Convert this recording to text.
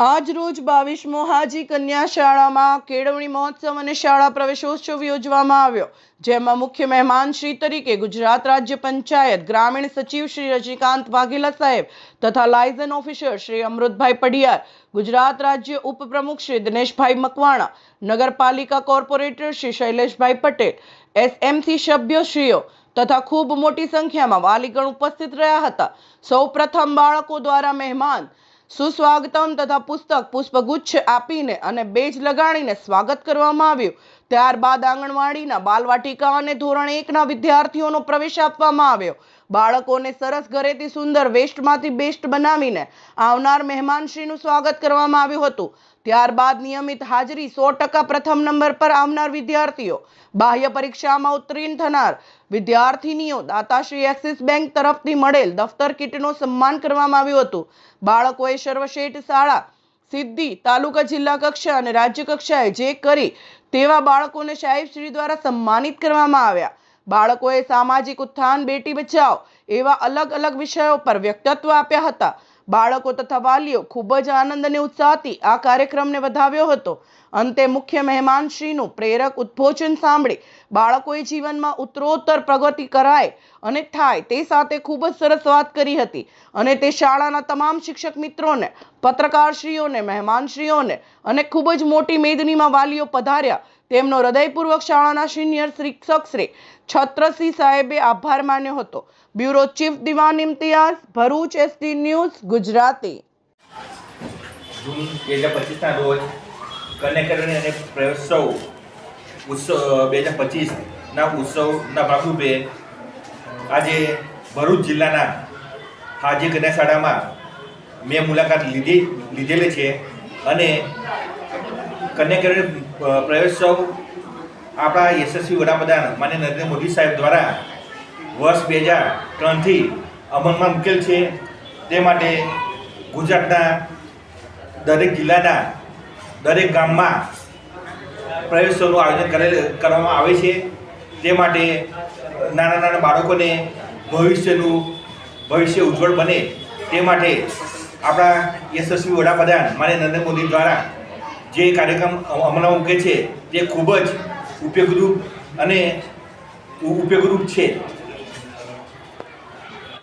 આજ રોજ બાવીસમો હાજી કન્યા શાળામાં કેળવણી મહોત્સવ અને શાળા પ્રવેશોત્સવ યોજવામાં આવ્યો, જેમાં મુખ્ય મહેમાન શ્રી તરીકે ગુજરાત રાજ્ય પંચાયત ગ્રામીણ સચિવ શ્રી રજનીકાંત વાઘેલા સાહેબ તથા લાયઝન ઓફિસર શ્રી અમૃતભાઈ પડિયાર, ગુજરાત રાજ્ય ઉપપ્રમુખ શ્રી દિનેશભાઈ મકવાણા, નગરપાલિકા કોર્પોરેટર શ્રી શૈલેષભાઈ પટેલ, એસએમસી સભ્યશ્રીઓ તથા ખૂબ મોટી સંખ્યામાં વાલીગણ ઉપસ્થિત રહ્યા હતા. સૌ પ્રથમ બાળકો દ્વારા મહેમાન સુસ્વાગતમ તથા પુસ્તક પુષ્પગુચ્છ આપીને અને બેજ લગાડીને સ્વાગત કરવામાં આવ્યું. ત્યારબાદ આંગણવાડીના બાલવાટિકા અને ધોરણ એકના વિદ્યાર્થીઓનો પ્રવેશ આપવામાં આવ્યો. બાળકોને સરસ ઘરેથી સુંદર વેસ્ટમાંથી બેસ્ટ બનાવીને આવનાર મહેમાનશ્રીનું સ્વાગત કરવામાં આવ્યું હતું. ત્યારબાદ નિયમિત હાજરી સો ટકા પ્રથમ નંબર પર આવનાર વિદ્યાર્થીઓ. બાહ્ય પરીક્ષામાં ઉત્તીર્ણ થનાર વિદ્યાર્થીનીઓ દાતાશ્રી એક્સિસ બેંક તરફથી મળેલ દફતર કીટનું સન્માન કરવામાં આવ્યું હતું. બાળકોએ સર્વશ્રેષ્ઠ શાળા સિદ્ધિ તાલુકા જિલ્લા કક્ષા અને રાજ્ય કક્ષાએ જે કરી તેવા બાળકોને સાહેબશ્રી દ્વારા સન્માનિત કરવામાં આવ્યા. બાળકોએ સામાજિક ઉત્થાન, બેટી બચાવ એવા અલગ અલગ વિષયો પર વ્યક્તિત્વ આપ્યા હતા. બાળકો તથા વાલીઓ ખૂબ જ આનંદ અને ઉત્સાહથી આ કાર્યક્રમને વધાવ્યો હતો. અંતે મુખ્ય મહેમાનશ્રીનું પ્રેરક ઉદ્બોધન સાંભળી બાળકોએ જીવનમાં ઉત્તરોત્તર પ્રગતિ કરાય અને થાય તે સાથે ખૂબ જ સરસ વાત કરી હતી. અને તે શાળાના તમામ શિક્ષક મિત્રોને, પત્રકારશ્રીઓને, મહેમાનશ્રીઓને અને ખૂબ જ મોટી મેદનીમાં વાલીઓ પધાર્યા તેમનો હૃદયપૂર્વક શાળાના સિનિયર શિક્ષક શ્રી છત્રસિંહ સાહેબે આભાર માન્યો હતો. Bureau chief Diwan Imtiyaz, Bharuch ST news, Gujarati. જૂન બે હજાર પચીસના રોજ કન્યાકરણી અને પ્રયોત્સવ ઉત્સવ, બે હજાર પચીસના ઉત્સવના ભાગરૂપે આજે ભરૂચ જિલ્લાના હાજી કન્યા શાળામાં મેં મુલાકાત લીધી, લીધેલી છે અને કન્યાકરણી પ્રવેશોત્સવ આપણા યશસ્વી વડાપ્રધાન માન્ય નરેન્દ્ર મોદી સાહેબ દ્વારા વર્ષ બે હજાર ત્રણથી અમલમાં મૂકેલ છે. તે માટે ગુજરાતના દરેક જિલ્લાના દરેક ગામમાં પ્રવેશોનું આયોજન કરેલ, કરવામાં આવે છે. તે માટે નાના નાના બાળકોને ભવિષ્યનું, ભવિષ્ય ઉજ્જવળ બને તે માટે આપણા યશસ્વી વડાપ્રધાન માન્ય નરેન્દ્ર મોદી દ્વારા જે કાર્યક્રમ અમલમાં મૂકે છે તે ખૂબ જ ઉપયોગરૂપ અને ઉપયોગરૂપ છે.